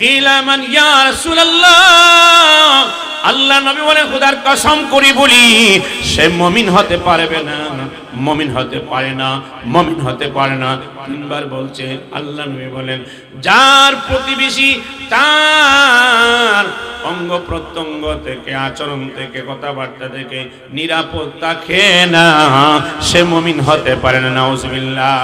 কিলা মান, ইয়া রাসূলুল্লাহ, আল্লাহ নবী বলে খোদার কসম করি বলি, সে মমিন হতে পারবে না, মমিন হতে পারে না, মমিন হতে পারে না। তিনবার বলছে, আল্লাহ নবী বলেন, যার প্রতিবেশী তার অঙ্গ প্রত্যঙ্গ থেকে, আচরণ থেকে, কথাবার্তা থেকে নিরাপদ থাকে না, সে মমিন হতে পারে না, নাউজুবিল্লাহ।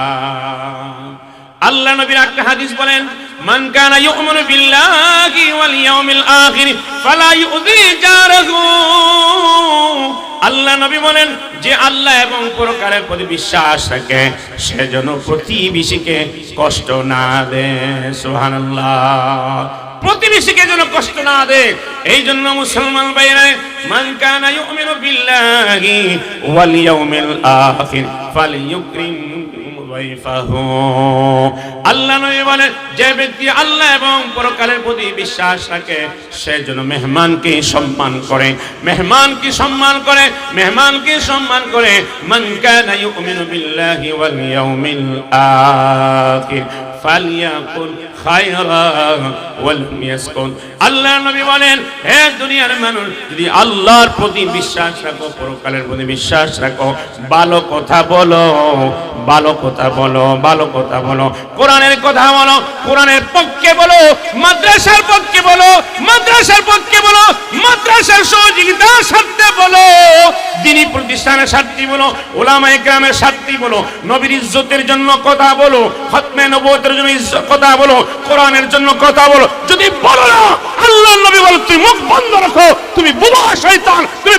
আল্লাহ নবীর একটা হাদিস বলেন, মান কানা ইউমিনু বিল্লাহি ওয়াল ইয়াউমিল আখির ফালা ইউযি জারাহু। আল্লাহ নবী বলেন, যে আল্লাহ এবং পরকালের প্রতি বিশ্বাস রাখে, সে যেন প্রতিবেশীকে কষ্ট না দেয় সুবহানাল্লাহ। প্রতিবেশীকে যেন কষ্ট না দেয় এই জন্য মুসলমান ভাইরা মান কানা ইউমিনু বিল্লাহি ওয়াল ইয়াউমিল আখির ফালইউকরিম ওয়াইফাহু যে ব্যক্তি আল্লাহ এবং পরকালের প্রতি বিশ্বাস রাখে, সে যেন মেহমানকে সম্মান করে। মেহমানকে সম্মান করে, মেহমানকে সম্মান করে। মন কানা ইউমিনু বিল্লাহি ওয়াল ফালিয়াকুল খায়রা ওয়ালাম ইয়াসকুন। আল্লাহ নবী বলেন, হে দুনিয়ার মানুষ, যদি আল্লাহর প্রতি বিশ্বাস রাখো, পরকালের প্রতি বিশ্বাস রাখো, ভালো কথা বলো, ভালো কথা বলো, ভালো কথা বলো। কোরআনের কথা বলো, কোরআনের পক্ষে বলো, মাদ্রাসার পক্ষে বলো, মাদ্রাসার পক্ষে বলো, মাদ্রাসার সহযোগিতার স্বার্থে বলো, দিনী প্রতিষ্ঠানের স্বার্থে বলো ওলামা একরামের স্বার্থে বলো, নবীর ইজ্জতের জন্য কথা বলো, খতমে নবুয়তের কথা বলো, কোরআনের জন্য কথা বলো। যদি বলো না আল্লাহ নবী বলো, তুমি মুখ বন্ধ রাখো, তুমি তুমি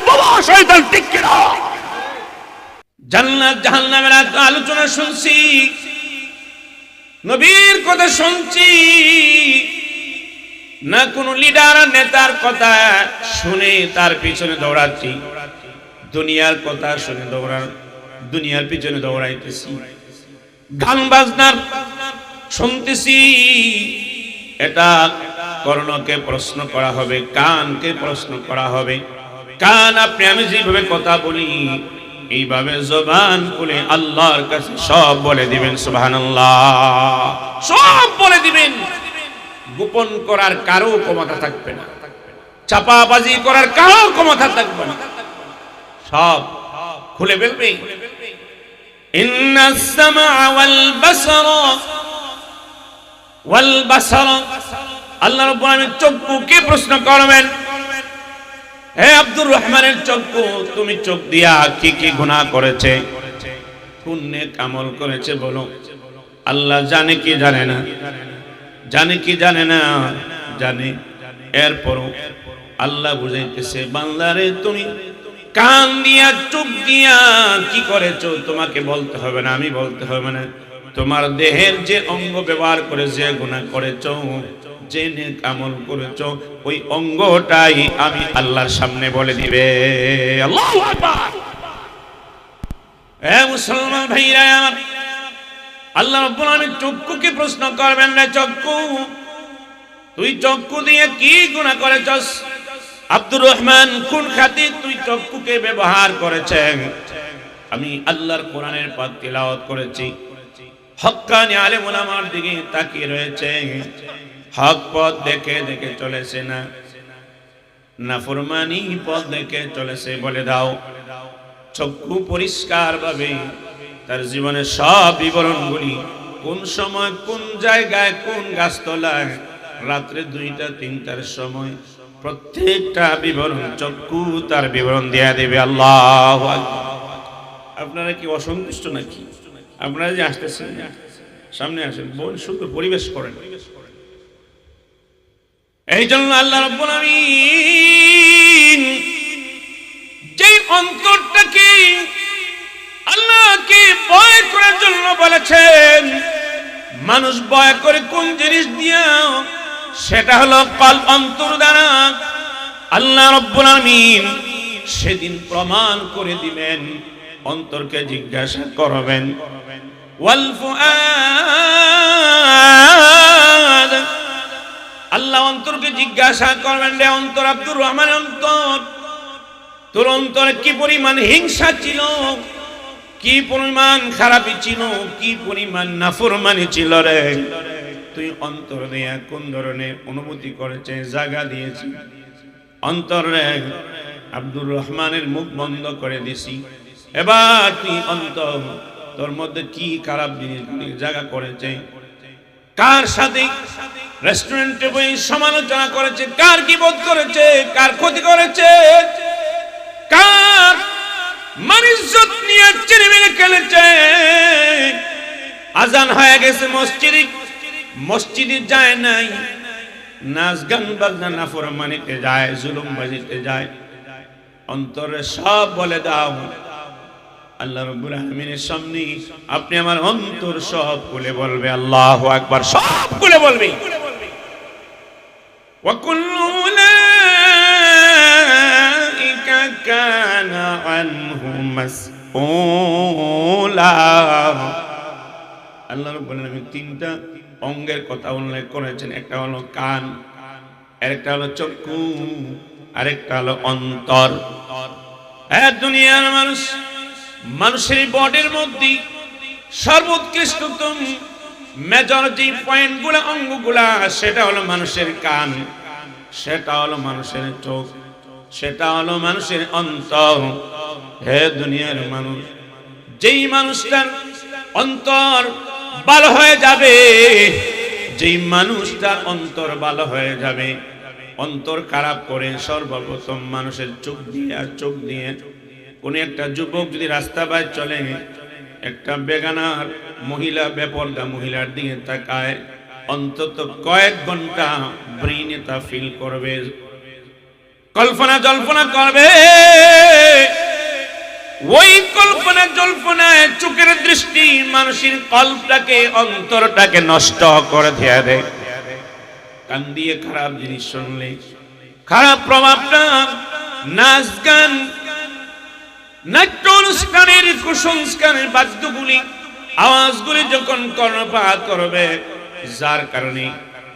জান্নাত, জাহান্নামের আলোচনা শুনছি। নবীর কথা শুনছি। না কোন লিডার নেতার কথা শুনে তার পিছনে দৌড়াচ্ছি। দুনিয়ার কথা শুনে দৌড়া দুনিয়ার পিছনে দৌড়াইতেছি। গান বাজনার শুনতেছি, এটা কর্ণকে প্রশ্ন করা হবে, কানকে প্রশ্ন করা হবে। কান, আপনি, আমি যেভাবে কথা বলি, এইভাবে জবান বলে আল্লাহর কাছে সব বলে দিবেন সুহান সব বলে দিবেন। গোপন করার কারও ক্ষমতা থাকবে না। চাপাবাজি করার কারও ক্ষমতা থাকবে না। সব খুলে ফেলবে। ইন্নাস ওয়াল বাসারা ওয়াল বাসার। আল্লাহ রাব্বুল আলামিন চক্ষুকে প্রশ্ন করবেন, হে আব্দুর রহমানের চক্ষু, তুমি চোখ দিয়া কি কি গুনাহ করেছে? কোন নেক করেছে বলো। আল্লাহ জানে কি জানে না? জানে কি জানে না? জানে। এরপর আল্লাহ বুঝাইতেছে বাংলারে তুমি কান দিয়া, চোখ দিয়া কি করেছ? তোমাকে বলতে হবে না, আমি বলতে হবে না। তোমার দেহের যে অঙ্গ ব্যবহার করে যে গুণা করেছ যে নেক আমল করেছ, ওই অঙ্গটাই আমি আল্লাহর সামনে বলে দিবে। আল্লাহু আকবার। এ মুসলমান ভাইরা আমার আল্লাহ রাব্বুল আলামিন চক্ষুকে প্রশ্ন করবেন না চক্ষু? তুই চক্ষু দিয়ে কি গুনাহ করেছস? আব্দুর রহমান, কোন খাতির তুই চক্ষুকে ব্যবহার করেছেন? আমি আল্লাহর কোরআনের পাক তেলাওয়াত করেছি। হক্কানি আলেম ওলামার দিকে তাকিয়ে রয়েছে। হক পথ দেখে দেখে চলেছে না। নাফরমানি পথ দেখে চলেছে বলে দাও। চক্ষু পরিষ্কার ভাবে তার জীবনের সব বিবরণগুলি কোন সময়, কোন জায়গায়, কোন গাছতলায়, রাত্রে দুইটা, তিনটার সময় প্রত্যেকটা বিবরণ, চক্ষু তার বিবরণ দেয়া দেবে। আল্লাহ আপনারা কি অসন্তুষ্ট নাকি? আপনারা যে আসতেছেন, সামনে আসেন বোন সুন্দর পরিবেশ করেন। এই জন্য আল্লাহ রব্বুল আমিন যে অন্তরটাকে আল্লাহকে ভয় করার জন্য বলেছেন, মানুষ ভয় করে কোন জিনিস দিয়া, সেটা হলো কল অন্তর দ্বারা আল্লাহ রব্বুল আমিন সেদিন প্রমাণ করে দিবেন। অন্তরকে জিজ্ঞাসা করবেন। আল্লাহ অন্তরকে জিজ্ঞাসা করবেন, রে অন্তর, আব্দুর রহমান অন্তর, তোর অন্তরে কি পরিমাণ হিংসা ছিল? কি পরিমাণ খারাপি ছিল? কি পরিমাণ নাফরমানি ছিল রে? তুই অন্তর দিয়ে কোন ধরনের অনুভূতি করেছে জায়গা দিয়েছি অন্তরে আব্দুর রহমানের মুখ বন্ধ করে দিছি। এবার তুই অন্ত তোর মধ্যে কি খারাপ জিনিসগুলি জায়গা করেছে? কার সাথে রেস্টুরেন্টে বই সমালোচনা করেছে? কার কি বোধ করেছে? কার ক্ষতি করেছে? কার মানিজ্জত নিয়ে চিরিমিরি খেলেছে? আজান হয়ে গেছে মসজিদে। মসজিদে যায় নাই। নাচ গান, বাজনা, নাফরমানিতে যায়, জুলুম বাজিতে যায়। অন্তরে সব বলে দাও। আল্লাহ রব্বুল আলমিনের সামনে আপনি আমার অন্তর সব খুলে বলবে, আল্লাহ আকবার, সব খুলে বলবে। আল্লাহ রব্বুল আলমিন তিনটা অঙ্গের কথা উল্লেখ করেছেন, একটা হলো কান, আরেকটা হলো চক্ষু, আরেকটা হলো অন্তর। হ্যাঁ দুনিয়ার মানুষ মানুষের বডির মধ্যে সর্বোৎকৃষ্টতম মেজর যে পয়েন্টগুলো অঙ্গগুলা, সেটা হলো মানুষের কান। সেটা হলো মানুষের চোখ। সেটা হলো মানুষের অন্তর। হে দুনিয়ার মানুষ, যেই মানুষটার অন্তর ভালো হয়ে যাবে, যেই মানুষটার অন্তর ভালো হয়ে যাবে, অন্তর খারাপ করে সর্বপ্রথম মানুষের চোখ দিয়ে আর চোখ দিয়ে কোন একটা যুবক যদি রাস্তা বাইর চলে, একটা বেগানার মহিলা, বেপরদা মহিলার দিকে তাকায়, অন্তত কয়েক ঘণ্টা ব্রেইনে তা ফিল করবে। কল্পনা জল্পনা করবে। ওই কল্পনা জল্পনায় চোখের দৃষ্টি মানুষের কল্পটাকে, অন্তরটাকে নষ্ট করে দিয়ে দেয়। কান দিয়ে খারাপ জিনিস শুনলে, খারাপ প্রভাবটা, নাচ গান নাট্য অনুষ্ঠানের কুসংস্কারের বাদ্যগুলি, আওয়াজগুলি যখন কর্ণপাত করবে, যার কারণে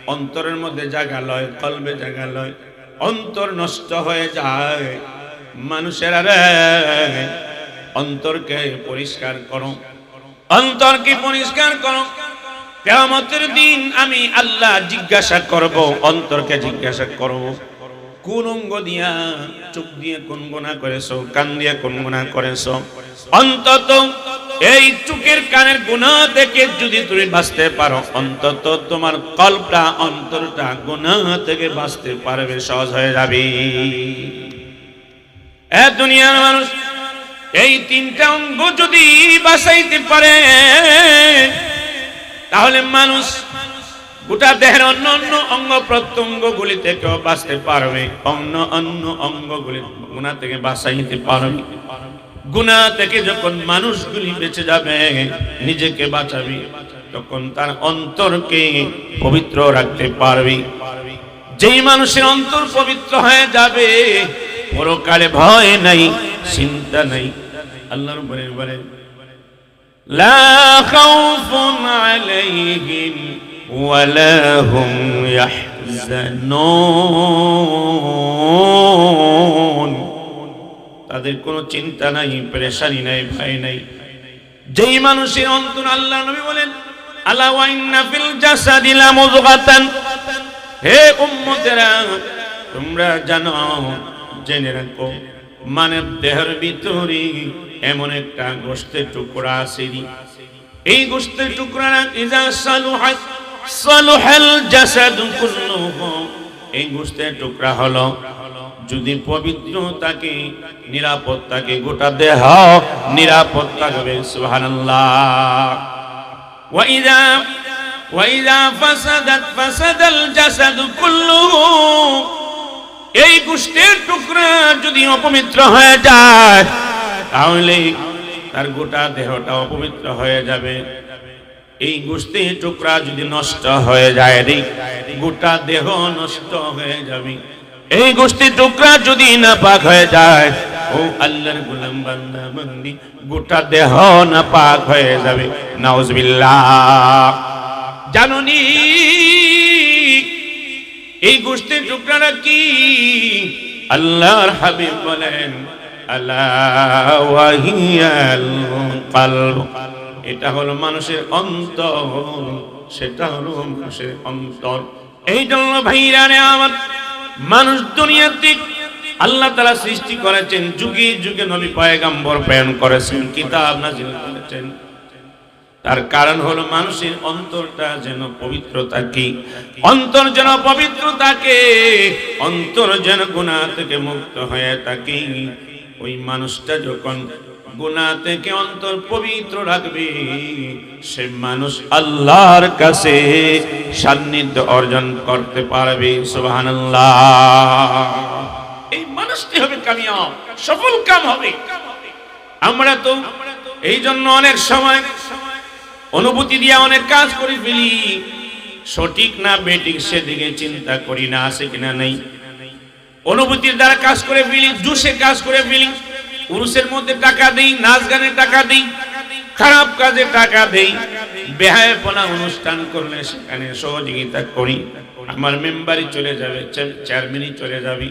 অন্তরের মধ্যে জায়গা লয় কলবে জায়গা লয় অন্তর নষ্ট হয়ে যায়। মানুষের অন্তরকে পরিষ্কার করো। অন্তরকে পরিষ্কার করো। কেমতের দিন আমি আল্লাহ জিজ্ঞাসা করব, অন্তরকে জিজ্ঞাসা করব। কোন অঙ্গ দিয়া চোখ দিয়ে কোন গুণা করেছ, কান দিয়ে কোন গুণা করেছ? অন্তত এই চোখের কানের গুণা থেকে যদি তুমি বাঁচতে পারো, অন্তত তোমার কল্পটা, অন্তরটা গুণা থেকে বাঁচতে পারবে, সহজ হয়ে যাবে। এ দুনিয়ার মানুষ, এই তিনটা অঙ্গ যদি বাঁচাইতে পারে, তাহলে মানুষ গোটা দেহের অন্য অন্য অঙ্গ প্রত্যঙ্গ গুলি থেকে বাঁচতে পারবে। অন্য অন্য অঙ্গ গুলি গুণা থেকে বাঁচাইতে পারবে। গুণা থেকে যখন মানুষগুলি বেঁচে যাবে, নিজেকে বাঁচাবি, তখন তার অন্তরকে পবিত্র রাখতে পারবি। যেই মানুষের অন্তর পবিত্র হয়ে যাবে, পরকালে ভয় নাই, চিন্তা নাই। আল্লাহর বলে বলে লা খাউফুন আলাইহিম ولا هم يحزنون তাদের কোনো চিন্তা নাই পেরেশানি নাই ভয় নাই যেই মানুষের অন্তর আল্লাহ নবী বলেন আলা ওয়াইন্না ফিল জাসাদি লামুযগাতান হে উম্মতেরা তোমরা জানো জেনে রাখো মানব দেহের ভিতরে এমন একটা গোষ্ঠের টুকরা আছে এই গোষ্ঠের টুকরা ইজা সালুহাত সালুহাল জাসাদু এই গোষ্ঠের টুকরা হলো, যদি পবিত্র তাকে নিরাপদ থাকে গোটা দেহ নিরাপদ থাকবে এই গোষ্ঠীর টুকরা যদি অপবিত্র হয়ে যায়, তাহলে তার গোটা দেহটা অপবিত্র হয়ে যাবে। এই গোষ্ঠীর টুকরা যদি নষ্ট হয়ে যায় রে, গোটা দেহ নষ্ট হয়ে যাবে। এই গোষ্ঠীর টুকরা যদি না পাক হয়ে যায়, ও আল্লাহর গোলাম বান্দা বান্দি, গোটা দেহ না পাক হয়ে যাবে। নাউজুবিল্লাহ। জানুনি? এই গোষ্ঠীর টুকরাটা কি? আল্লাহর হাবিব বলেন আল্লাহ ওয়াহিয়াল কলব। এটা হলো মানুষের অন্তর, সেটা হলো মানুষের অন্তর। এই জন্য ভাইরা রে আমার, মানুষ দুনিয়াতে আল্লাহ তারা সৃষ্টি করেছেন, যুগে যুগে নবী পয়গাম্বর প্রেরণ করেছেন, কিতাব নাজিল করেছেন। তার কারণ হলো মানুষের অন্তরটা যেন পবিত্র থাকে। অন্তর যেন পবিত্র থাকে, অন্তর যেন গুণা থেকে মুক্ত হয়ে থাকে। ওই মানুষটা যখন গুণা থেকে অন্তর পবিত্র রাখবে? সে মানুষ আল্লাহর কাছে সান্নিধ্য অর্জন করতে পারবে, সুবহানাল্লাহ। এই মানুষটি হবে কামিয়াব, সফল কাম হবে। আমরা তো এই জন্য অনেক সময় অনুভূতি দিয়ে অনেক কাজ করে ফেলি। সঠিক না বেঠিক সেদিকে চিন্তা করি না, আছে কিনা নেই? অনুভূতির দ্বারা কাজ করে ফেলি জুসে কাজ করে ফেলি। পুরুষের মধ্যে টাকা দেই, নাচ গানে টাকা দেই, খারাপ কাজে টাকা দেই, বেহায়পনা অনুষ্ঠান করলে সেখানে সহযোগিতা করি। আমার মেম্বারই চলে যাবে চেয়ারম্যানই চলে যাবে,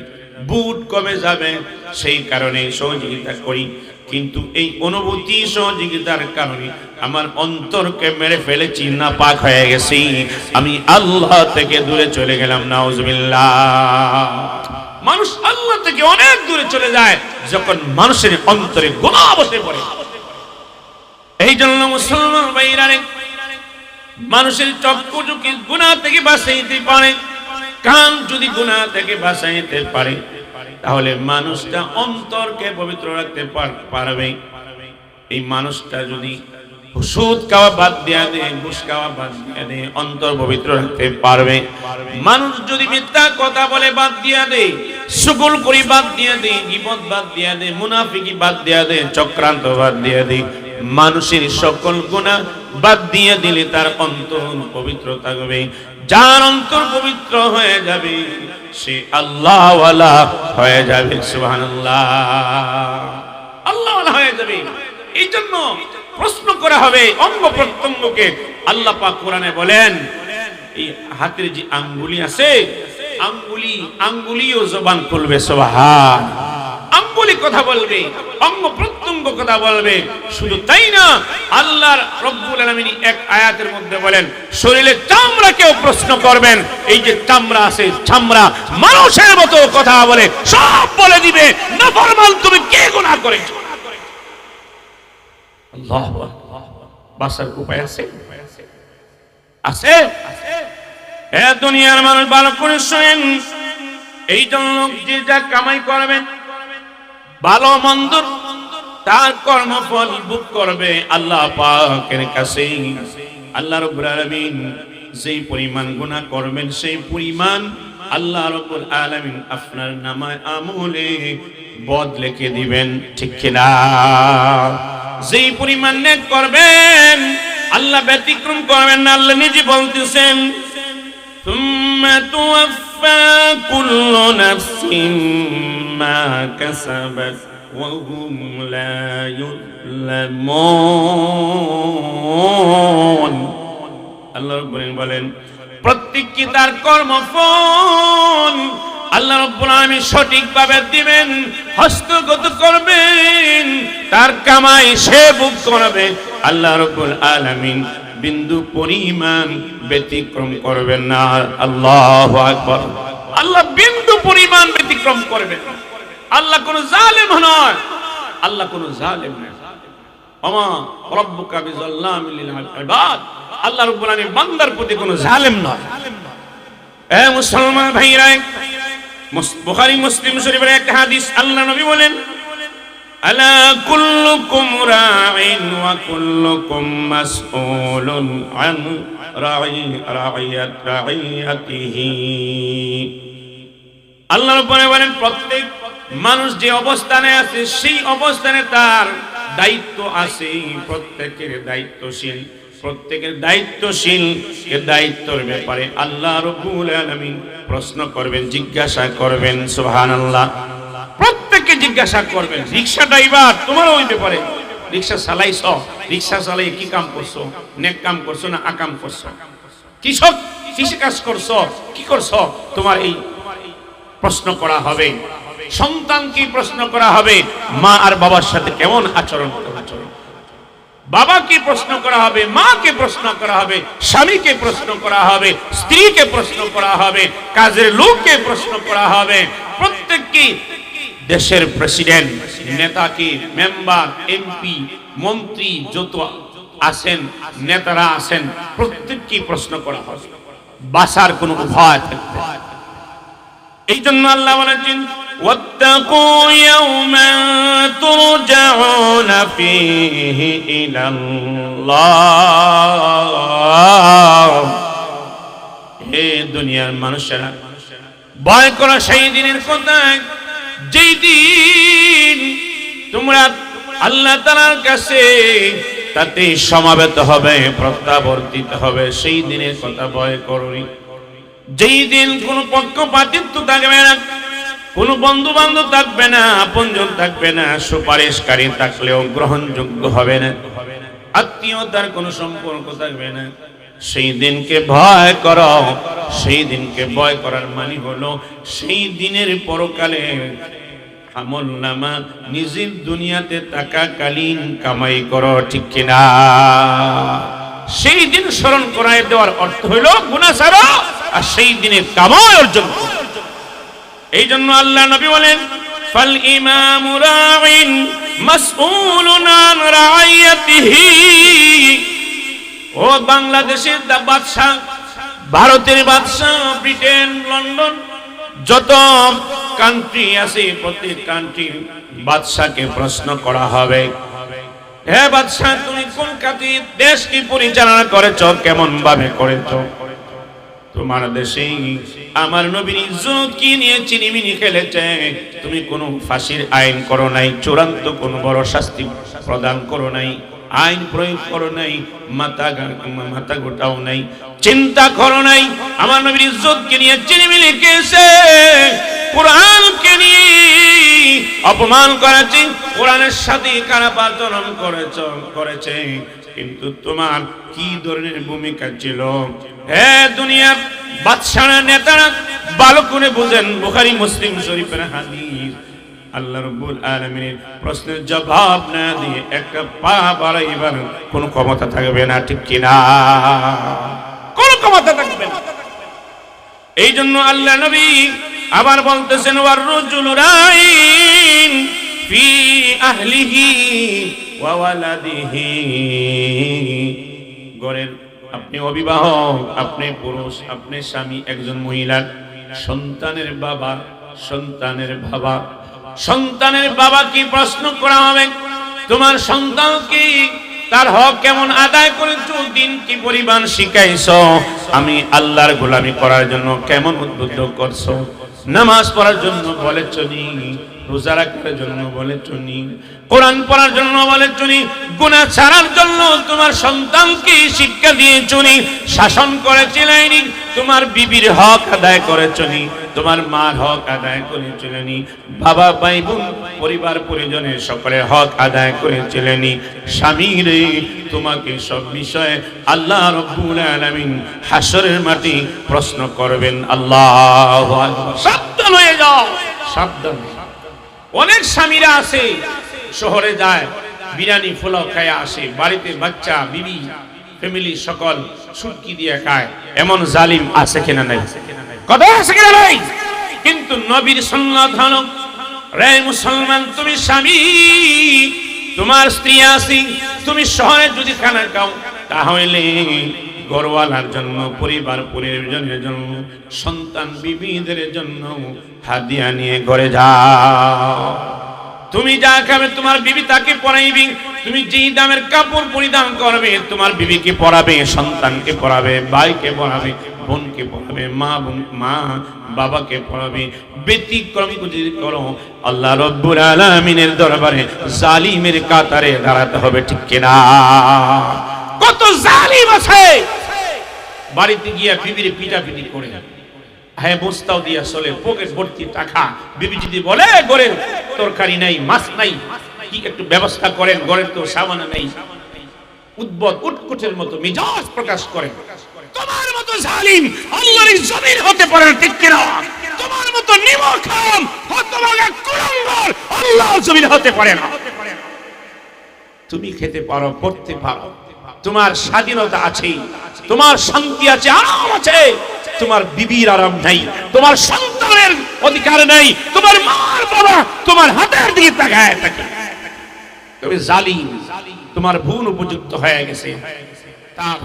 বুট কমে যাবে, সেই কারণে সহযোগিতা করি। কিন্তু এই অনুভূতি সহযোগিতার কারণে আমার অন্তরকে মেরে ফেলেছি না পাক হয়ে গেছি। আমি আল্লাহ থেকে দূরে চলে গেলাম, নাউজুবিল্লাহ। মানুষ আল্লাহ থেকে অনেক দূরে চলে যায় যখন মানুষের অন্তরে গোনা বসে পড়ে এই জন্য মুসলমান ভাইরারে মানুষের চক্ষু যদি গুণা থেকে বাঁচাইতে পারে, কান যদি গুণা থেকে বাঁচাইতে পারে, তাহলে মানুষটা অন্তরকে পবিত্র রাখতে পার- পারবে। এই মানুষটা যদি সুদ খাওয়া বাদ দিয়া দে, ঘুষ খাওয়া বাদ দিয়া দে অন্তর পবিত্র রাখতে পারবে। মানুষ যদি মিথ্যা কথা বলে বাদ দিয়া দে সুগুল করি বাদ দিয়া দে, গিবত বাদ দিয়া দে, মুনাফিকি বাদ দিয়া দে, চক্রান্ত বাদ দিয়া দে, মানুষের সকল গুণা বাদ দিয়ে দিলে তার অন্তর পবিত্র থাকবে। যার অন্তর পবিত্র হয়ে যাবে, সে আল্লাহওয়ালা হয়ে যাবে, সুবহানাল্লাহ। আল্লাহওয়ালা হয়ে যাবে। এই জন্য প্রশ্ন করা হবে অঙ্গ প্রত্যঙ্গকে। আল্লাহ পাক কোরআনে বলেন, এই হাতের যে আঙ্গুলি আছে, আঙ্গুলি আঙ্গুলিও জবান খুলবে, সুবহান। আঙ্গুলি কথা বলবে, অঙ্গ প্রত্যঙ্গ কথা বলবে, শুধু তাই না, আল্লাহর রব্বুল আলামিন এক আয়াতের মধ্যে বলেন, শরীরে চামড়া কেউ প্রশ্ন করবেন, এই যে চামড়া আছে, চামড়া মানুষের মতো কথা বলে, সব বলে দিবে, নাফরমান তুমি কে গুনাহ করেছ? বাসার উপায় আছে? আছে। এ দুনিয়ার মানুষ ভালো করে শোনেন। এই জন্য যে যা কামাই করবেন, ভালো মন্দ, তার কর্মফল ভোগ করবে আল্লাহ পাকের কাছে আল্লাহ রব্বুল আলামিন যেই পরিমাণ গুনাহ করবেন, সেই পরিমাণ আল্লাহ রব্বুল আলামিন আপনার নামায় আমলে বদ লিখে দিবেন, ঠিক কিনা? যেই পরিমাণ নেক করবেন, আল্লাহ ব্যতিক্রম করবেন না, আল্লাহ নিজে বলতেছেন তুম্মা আল্লাহ বলেন, প্রত্যেককে তার কর্মফল আল্লাহ রব্বুল আলামিন সঠিকভাবে দিবেন, হস্তগত করবেন, তার কামাই সে বুক করবে। আল্লাহ রব্বুল আলামিন বিন্দু পরিমাণ ব্যতিক্রম করবেন না। আল্লাহ আকবার। আল্লাহ বিন্দু পরিমাণ ব্যতিক্রম করবেন। আল্লাহ কোন জালেম নয়। আল্লাহ কোন জালেম নয়। আমা রব্বুকা বিজাল্লামিল লিল ইবাদ। আল্লাহ রাব্বুল আলামিন বান্দার প্রতি কোনো জালেম নয়। এ মুসলমান ভাইরা বুখারী, মুসলিম শরীফের একটা হাদিস আল্লাহ নবী বলেন, আলা কুল্লুকুম রাইন ওয়া কুল্লুকুম মাসউলুন আন রাই রাইয়াত রাইয়াতিহি আল্লাহর উপরে বলেন, প্রত্যেক মানুষ যে অবস্থানে আছে, সেই অবস্থানে তার দায়িত্ব আছে, প্রত্যেকের দায়িত্বশীল। প্রত্যেকের দায়িত্বশীল এর দায়িত্বের ব্যাপারে আল্লাহ রব্বুল আলামিন প্রশ্ন করবেন, জিজ্ঞাসা করবেন, সুবহানাল্লাহ। প্রত্যেককে জিজ্ঞাসা করবেন, রিক্সা ড্রাইভার তোমার ওই ব্যাপারে। রিকশা চালাইছ রিকশা চালাই কি কাম করছ? নেক কাম করছ না আকাম করছ? কৃষক, কৃষি কাজ করছ, কি করছ? তোমার এই প্রশ্ন করা হবে। সন্তানকে প্রশ্ন করা হবে, মা আর বাবার সাথে কেমন আচরণ করেছ বাবাকে প্রশ্ন করা হবে, মাকে প্রশ্ন করা হবে, স্বামীকে প্রশ্ন করা হবে, স্ত্রীকে প্রশ্ন করা হবে, কাজের লোককে প্রশ্ন করা হবে। প্রত্যেককে দেশের প্রেসিডেন্ট নেতাকে মেম্বার এমপি মন্ত্রী যত আছেন, নেতারা আছেন, প্রত্যেককে প্রশ্ন করা হবে। বাসার কোনো থাকবে। এই জন্য আল্লাহ বলেছেন واتقوا يوما ترجعون فيه إلى الله হে দুনিয়ার মানুষেরা ভয় করো সেই দিনের কথা যেই দিন তোমরা আল্লাহ তাআলার কাছে তাতে সমাবেত হবে প্রত্যাবর্তিত হবে সেই দিনের কথা ভয় করোনি যেই দিন কোন পক্ষপাতিত্ব থাকবে না কোন বন্ধু বান্ধব থাকবে না, আপনজন থাকবে না, সুপারিশকারী থাকলেও গ্রহণযোগ্য হবে না। আত্মীয়তার কোনো সম্পর্ক থাকবে না। সেই দিনকে ভয় করো, সেই দিনকে ভয় করার মানে হলো সেই দিনের পরকালে আমল নামা নিজের দুনিয়াতে টাকাকালীন কামাই করো, ঠিক কিনা? সেই দিন স্মরণ করায় দেওয়ার অর্থ হইল গুণা আর সেই দিনে কামাই অর্জন করো। এই জন্য আল্লাহ নবী বলেন, ফাল ইমামু রাইন মাসউলুন আন রাইয়াতিহি ও বাংলাদেশের বাদশা ভারতের বাদশা ব্রিটেন, লন্ডন, যত কান্ট্রি আছে, প্রত্যেক কান্ট্রি বাদশাকে প্রশ্ন করা হবে। হে বাদশাহ, তুমি কোন কাতি দেশকে পরিচালনা করেছ কেমন ভাবে করেছ? তোমার দেশে আমার নবীর ইজ্জত কি নিয়ে চিনিমিনি খেলেছে? তুমি কোনো ফাঁসির আইন করো নাই, চূড়ান্ত কোন বড় শাস্তি প্রদান করো নাই, আইন প্রয়োগ করো নাই, মাথা মাথা গোটাও নাই, চিন্তা করো নাই, আমার নবীর ইজ্জতকে নিয়ে চিনিমিনি খেয়েছে কোরআনকে নিয়ে অপমান করেছে? কোরআনের সাথে খারাপ আচরণ করেছে? কিন্তু তোমার কি ধরনের ভূমিকা ছিল? হে দুনিয়ার বাদশারা নেতারা ভালো করে বুঝেন মুসলিম শরীফের হাদিস। আল্লাহ রব্বুল আলামিনের প্রশ্নের জবাব না দিয়ে একটা পা বাড়াইবার কোনো ক্ষমতা থাকবে না, ঠিক কিনা? কোনো ক্ষমতা থাকবে না। এই জন্য আল্লাহ নবী আবার বলতেছেন ওয়ার রজুল রাইন ফি আহলিহি ওয়া ওয়ালাদিহি। গরের আপনি অবিবাহক, আপনি পুরুষ, আপনি স্বামী, একজন মহিলার সন্তানের বাবা সন্তানের বাবা। সন্তানের বাবা কি প্রশ্ন করা হবে? তোমার সন্তানকে তার হক কেমন আদায় করেছ? দিন কি পরিমাণ শিখাইছ? আমি আল্লাহর গোলামি করার জন্য কেমন উদ্বুদ্ধ করছ? নামাজ পড়ার জন্য বলেছ নি? রোজা রাখার জন্য বলেছ নি কোরআন পড়ার জন্য বলেছ নি গুনাহ ছাড়ার জন্য তোমার সন্তানকে শিক্ষা দিয়েছ নি শাসন করেছিলেনি তোমার বিবির হক আদায় করেছ নি তোমার মার হক আদায় করেছিলেনি বাবা, ভাই, বোন, পরিবার, পরিজনের সকলের হক আদায় করেছিলেনি স্বামী রে, তোমাকে সব বিষয়ে আল্লাহ রব্বুল আলামিন হাসরের মাটি প্রশ্ন করবেন, আল্লাহ সাবধান হয়ে যাও। সাবধান। অনেক স্বামীরা আছে, শহরে যায়, বিরিয়ানি, পোলাও খায়, আসে, বাড়িতে বাচ্চা, বিবি ফ্যামিলি সকল সুটকি দিয়ে খায়। এমন জালিম আছে কিনা নাই? কথা আছে কিনা নাই? কিন্তু নবীর সুন্নাত হলো, রে মুসলমান, তুমি স্বামী, তোমার স্ত্রী আছি, তুমি শহরে যদি খানা খাও, তাহলে গরওয়ালার জন্য, পরিবার, পরিজনের জন্য, সন্তান, বিবিদের জন্য হাদিয়া নিয়ে ঘরে যাও। তুমি যা খাবে, তোমার বিবি তাকে পরাইবি। তুমি যেই দামের কাপড় পরিধান করবে, তোমার বিবিকে পরাবে, সন্তানকে পরাবে, ভাইকে পরাবে, বোনকে পড়াবে মা মা, বাবাকে পড়াবে ব্যতিক্রমী যদি করো, আল্লাহ রব্বুল আলামিনের দরবারে জালিমের কাতারে দাঁড়াতে হবে, ঠিক কিনা? কত জালিম আছে! বাড়িতে গিয়া বিবির পিটাপিটি করে। হ্যাঁ বস্তাও দিয়া চলে পকেট ভর্তি টাকা। বিবি যদি বলে গড়ের তরকারি নাই মাছ নাই কি একটু ব্যবস্থা করেন? গড়ের তো সামানা নেই। উদ্ভট উটকুটের মতো মিজাজ প্রকাশ করে তোমার মতো জালিম আল্লাহর জমির হতে পারে না, ঠিক কিনা? তোমার মতো নিমখাম হতভাগা কুলাঙ্গার আল্লাহর জমির হতে পারে না। তুমি খেতে পারো পড়তে পারো তোমার স্বাধীনতা আছে, তোমার শান্তি আছে, আরাম আছে। তোমার বিবির আরাম নাই, তোমার সন্তানের অধিকার নেই, তোমার মার বাবা তোমার হাতের দিকে তাকায় থাকে। তবে জালিম তোমার ভুল উপযুক্ত হয়ে গেছে। তার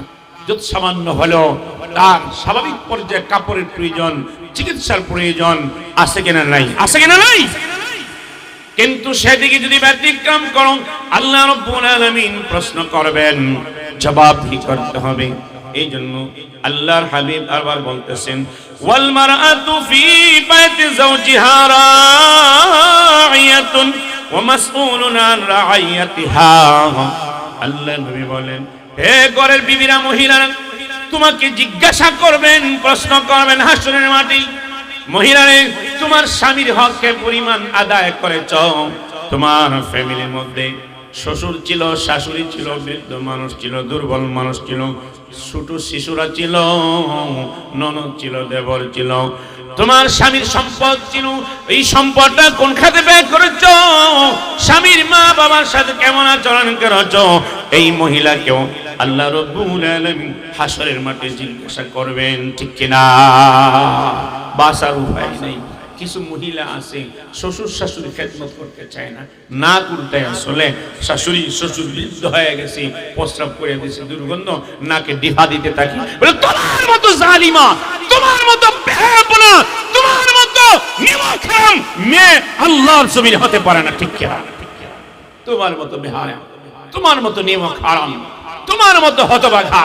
যত সামান্য হলো, তার স্বাভাবিক পর্যায়ে কাপড়ের প্রয়োজন, চিকিৎসার প্রয়োজন আছে কিনা নাই? আছে কিনা নাই? কিন্তু সেদিকে যদি ব্যতিক্রম করো, আল্লাহ রব্বুল আলামিন প্রশ্ন করবেন জবাবদিহি করতে হবে? এই জন্য আল্লাহর হাবিব আবার বলতেছেন, ওয়াল ফি বাইতি যাওজিহা রাইয়াতুন ওয়া মাসউলুন আন রাইয়াতিহা। আল্লাহ নবী বলেন, হে ঘরের বিবিরা, মহিলারা, তোমাকে জিজ্ঞাসা করবেন, প্রশ্ন করবেন হাসরের মাটি। মহিলারে, তোমার স্বামীর হককে পরিমাণ আদায় করেছ। তোমার ফ্যামিলির মধ্যে শ্বশুর ছিল, শাশুড়ি ছিল, বৃদ্ধ মানুষ ছিল, দুর্বল মানুষ ছিল, ছোট শিশুরা ছিল, ননদ ছিল, দেবর ছিল। তোমার স্বামীর সম্পদ ছিল, এই সম্পদটা কোন খাতে ব্যয় করেছ? স্বামীর মা বাবার সাথে কেমন আচরণ করেছ? এই মহিলা মহিলাকেও আল্লাহ রব্বুল আলামিন হাসরের মাঠে জিজ্ঞাসা করবেন, ঠিক কিনা? বাসার উপায় নেই। কিছু মহিলা আছে, শ্বশুর শাশুড়ি খেদমত করতে চায় না না করতে আসলে শাশুড়ি শ্বশুর বৃদ্ধ হয়ে গেছে, প্রস্রাব করে দিয়েছে দুর্গন্ধ, নাকে ডিহা দিতে থাকি। বলে, তোমার মতো জালিমা, তোমার মতো বেহাপনা তোমার মতো নিমখাম মেয়ে আল্লাহর জমিন হতে পারে না, ঠিক কিনা? তোমার মতো বেহায়া তোমার মতো নিমক হারাম তোমার মতো হতবাঘা,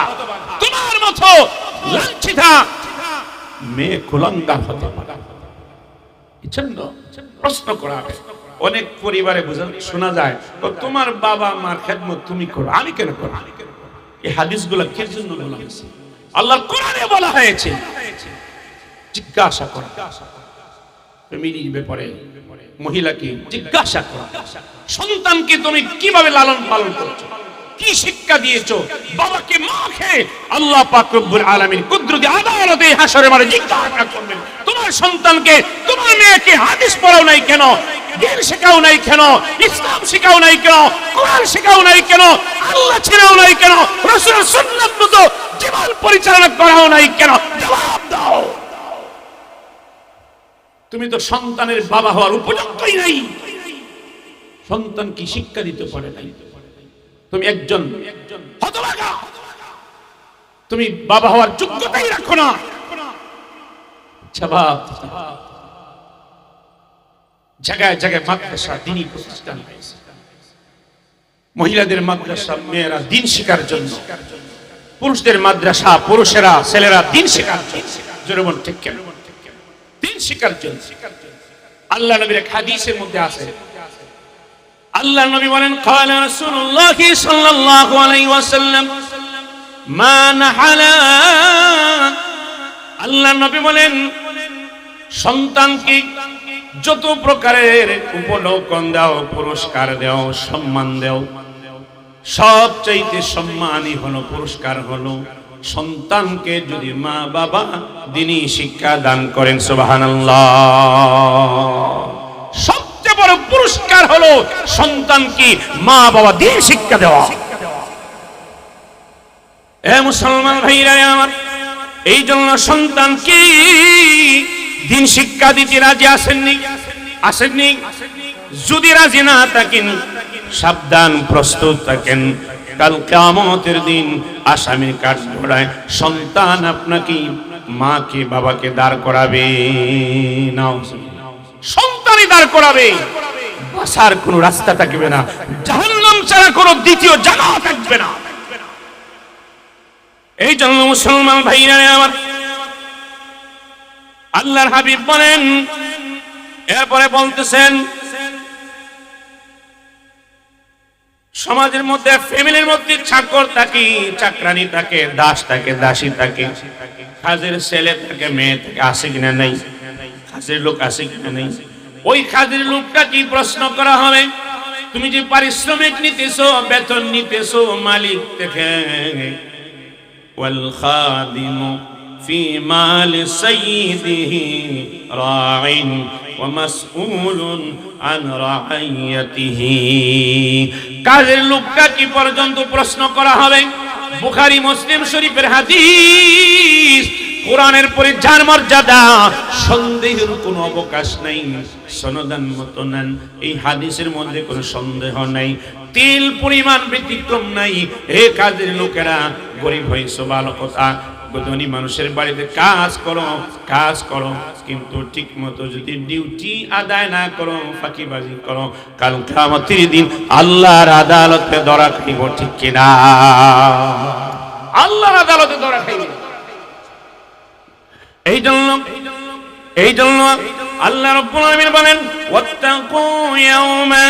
তোমার মতো লাঞ্ছিতা, মেয়ে কুলঙ্গার হতে পারে এজন্য প্রশ্ন করা হয়। অনেক পরিবারে শোনা যায় তোমার বাবা মার খেদমত তুমি করো, আমি কেন করো এই জন্য বলা হয়েছে? কোরআনে বলা হয়েছে। জিজ্ঞাসা করা। ফ্যামিলির ব্যাপারে, মহিলাকে জিজ্ঞাসা করা। সন্তানকে তুমি কীভাবে লালন পালন করছ? কি শিক্ষা দিয়েছ? বাবাকে মাকে আল্লাহ আদালতে হাসরে মারে জিজ্ঞাসা করবেন তোমার সন্তানকে, তোমার মেয়েকে হাদিস পড়াও নাই কেন? তুমি তো সন্তানের বাবা হওয়ার উপযুক্তই নাই। সন্তান কি শিক্ষা দিতে পারে নাই? তুমি একজন হতভাগা। তুমি বাবা হওয়ার যোগ্যতাই রাখো না। জায়গায় জায়গায় মাদ্রাসা দিনই প্রতিষ্ঠান মহিলাদের মাদ্রাসা, মেয়েরা দিন জন্য। পুরুষদের মাদ্রাসা, পুরুষেরা, ছেলেরা দিন শিকার জন্য। ঠিক কেন? দিন শিকার জন্য। আল্লাহ নবীর হাদিসের মধ্যে আছে। আল্লাহ নবী বলেন খালা রাসূলুল্লাহ সাল্লাল্লাহু আলাইহি ওয়াসাল্লাম আল্লাহ নবী বলেন সন্তানকে যত প্রকারের উপলোকন দাও, পুরস্কার দাও, সম্মান দাও, সবচাইতে সম্মানই হলো, পুরস্কার হলো সন্তানকে যদি মা বাবা দিনই শিক্ষা দান করেন, সুবহানাল্লাহ। সবচেয়ে বড় পুরস্কার হলো সন্তানকে মা বাবা দিন শিক্ষা দেওয়া। এ মুসলমান ভাইরা আমার, এই জন্য সন্তান সন্তানকে দিন শিক্ষা দিতে রাজি আসেননি? আসেননি? যদি রাজি না থাকেন, সাবধান, প্রস্তুত থাকেন। কাল কামতের দিন আসামির কাঠ ঘোড়ায় সন্তান আপনাকে মাকে, বাবাকে দাঁড় করাবে। সন্তানই দাঁড় করাবে। বাসার কোনো রাস্তা থাকবে না। জাহান্নাম ছাড়া কোনো দ্বিতীয় জায়গা থাকবে না। এই জন্য মুসলমান ভাইরা আমার আল্লাহর হাবিব বলেন, এরপরে বলতেছেন, সমাজের মধ্যে, ফ্যামিলির মধ্যে চাকর থাকে, চাকরানি থাকে, দাস থাকে, দাসী থাকে, কাজের ছেলে থাকে, মেয়ে থাকে আসে কিনা নেই? কাজের লোক আসে কিনা নেই? ওই কাজের লোকটা কি প্রশ্ন করা হবে? তুমি যে পারিশ্রমিক নিতেছো, বেতন নিতেছো, মালিক থেকে والخادم في مال سيده راع ومسؤول عن رعيته কাজের লোকটা কি পর্যন্ত প্রশ্ন করা হবে বুখারি মুসলিম শরীফের হাদিস কোরআনের পরে যার মর্যাদা সন্দেহের কোনো অবকাশ নাই সনদান মতো নেন এই হাদিসের মধ্যে কোনো সন্দেহ নাই তিল পরিমাণ ব্যতিক্রম নাই হে কাজের লোকেরা গরিব হয়েছে ভালো কথা ধনী মানুষের বাড়িতে কাজ করো কাজ করো, কিন্তু ঠিক মতো যদি ডিউটি আদায় না করো, ফাঁকিবাজি করো, কাল কামতির দিন আল্লাহর আদালতে ধরা খাইব, ঠিক কিনা? আল্লাহর আদালতে ধরা খাইব। এই জন্য এই জন্য আল্লাহ রাব্বুল আলামিন বলেন, ওয়াত্তাকু ইয়াওমা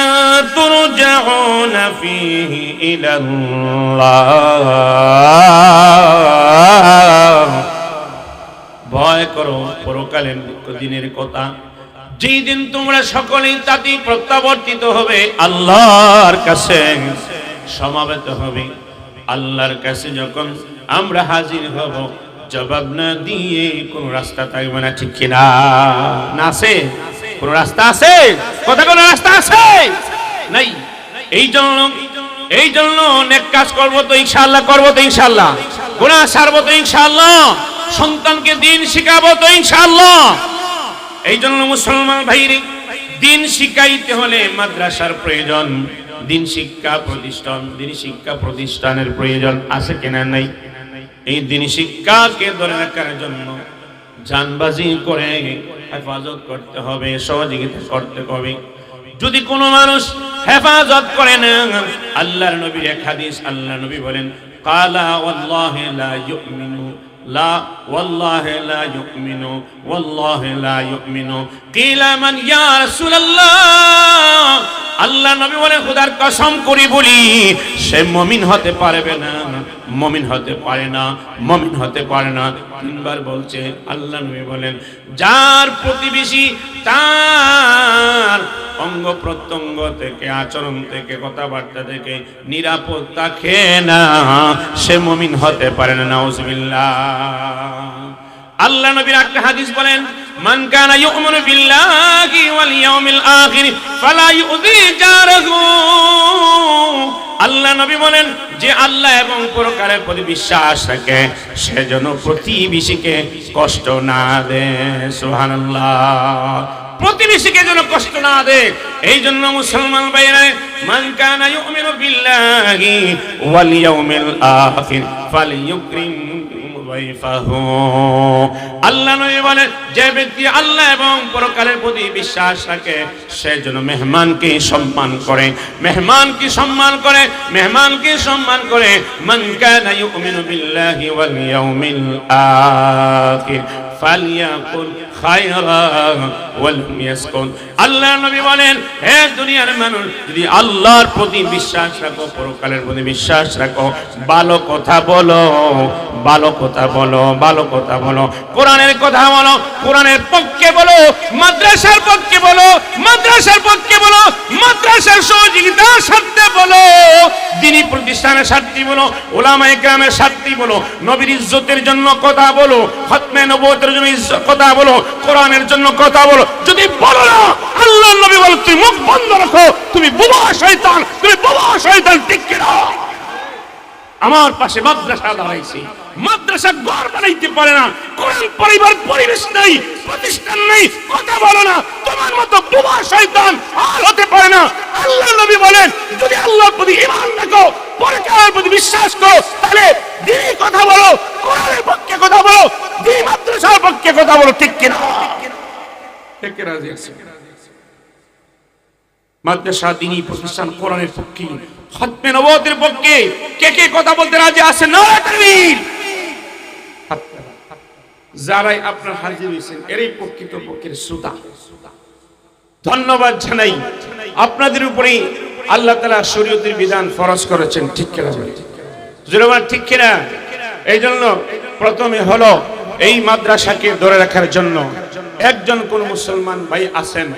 তুরজাউনা ফীহি ইলাল্লাহ। ভয় করো পরকালীন দিনের কথা। যেই দিন তোমরা সকলেই তাতে প্রত্যাবর্তিত হবে, আল্লাহর কাছে সমাবেত হবে। আল্লাহর কাছে যখন আমরা হাজির হব জবাব না দিয়ে কোন রাস্তা থাকবে না, ঠিক কিনা? না আছে? কোন রাস্তা আছে? কথা কোন রাস্তা আছে? নাই। এই জন্য এই জন্য অনেক কাজ করব তো ইনশাআল্লাহ, করব তো ইনশাআল্লাহ। গুনাহ সারবো তো ইনশাআল্লাহ। সন্তানকে দিন শিখাবো তো ইনশাআল্লাহ। এই জন্য মুসলমান ভাইরে, দিন শিখাইতে হলে মাদ্রাসার প্রয়োজন, দিন শিক্ষা প্রতিষ্ঠান, দিন শিক্ষা প্রতিষ্ঠানের প্রয়োজন আছে কিনা নাই? এই দিন শিক্ষাকে ধরে রাখার জন্য জানবাজি করে হেফাজত করতে হবে, সহযোগিতা করতে হবে। যদি কোনো মানুষ হেফাজত করে না, আল্লাহর নবীর এক হাদিস আল্লাহ নবী বলেন, কালা ওয়াল্লাহি লা ইউমিনু, লা ওয়াল্লাহি লা ইউমিনু, ওয়াল্লাহি লা ইউমিনু। কিলা মান, ইয়া রাসূলুল্লাহ আল্লাহ নবী বলেন খোদার কসম করি বলি, সে মমিন হতে পারবে না, মমিন হতে পারে না, মমিন হতে পারে না। তিনবার বলছে, আল্লাহ নবী বলেন, যার প্রতিবেশী তার অঙ্গ প্রত্যঙ্গ থেকে, আচরণ থেকে, কথাবার্তা থেকে নিরাপদ থাকে না, সে মমিন হতে পারে না, নাউজুবিল্লাহ। আল্লাহ নবীর একটা হাদিস বলেন, মান কানা ইউমিনু বিল্লাহি ওয়াল ইয়াউমিল আখির ফালা ইউযি জারাহু। আল্লাহ নবী বলেন, যে আল্লাহ এবং পরকালের প্রতি বিশ্বাস রাখে, সে যেন প্রতিবেশীকে কষ্ট না দেয় সুবহানাল্লাহ। প্রতিবেশীকে যেন কষ্ট না দেয় এই জন্য মুসলমান ভাইরা মান কানা ইউমিনু বিল্লাহি ওয়াল ইয়াউমিল আখির ফালিয়ুকরিম আল্লাহ নবী বলে যে ব্যক্তি আল্লাহ এবং পরকালের প্রতি বিশ্বাস রাখে, সে যেন মেহমানকে সম্মান করে। মেহমানকে সম্মান করে, মেহমানকে সম্মান করে। মান কানা ইউমিনু বিল্লাহি খায়রা বলো কোরআনের কথা মাদ্রাসার পক্ষে বলো, মাদ্রাসার পক্ষে বলো, মাদ্রাসার সহযোগিতার স্বার্থে বলো, দিনী প্রতিষ্ঠানের স্বার্থে বলো ওলামা একরামের স্বার্থে বলো, নবীর ইজ্জতের জন্য কথা বলো, খতমে নবুয়তের জন্য কথা বলো কোরআনের জন্য কথা বলো। যদি বলো না আল্লাহ নবী বলো তুমি মুখ বন্ধ রাখো, তুমি বুবা শয়তান, তুমি বুবা শয়তান টিকে কিনা? আমার পাশে মাদ্রাসা দাঁড়াইছে। মাদ্রাসা ঘর বানাইতে পারে না। কোরআন পরিবার পরিবেশ নাই, প্রতিষ্ঠান নাই, কথা বলো না। তোমার মতো বুবা শয়তান আর হতে পারে না। আল্লাহ নবী বলেন, যদি আল্লাহর প্রতি ঈমান রাখো, পরকালের প্রতি বিশ্বাস করো, তাহলে দিনই কথা বলো, কোরআনের পক্ষে কথা বলো, দিনী মাদ্রাসার পক্ষে কথা বলো, ঠিক কিনা? ঠিক কিনা মাদ্রাসা দিনী প্রতিষ্ঠান, কোরআনের পক্ষে খতমে নবতের পক্ষে কে কে কথা বলতে রাজি আছে? না তাকবীর। যারাই আপনার হাজির হয়েছেন, এরই প্রকৃত পক্ষের শ্রোতা। ধন্যবাদ জানাই। আপনাদের উপরে আল্লাহ তালা শরীয়তের বিধান ফরজ করেছেন, ঠিক কিনা জোরবার ঠিক কিনা? এই জন্য প্রথমে হলো এই মাদ্রাসাকে ধরে রাখার জন্য। একজন কোন মুসলমান ভাই আছেন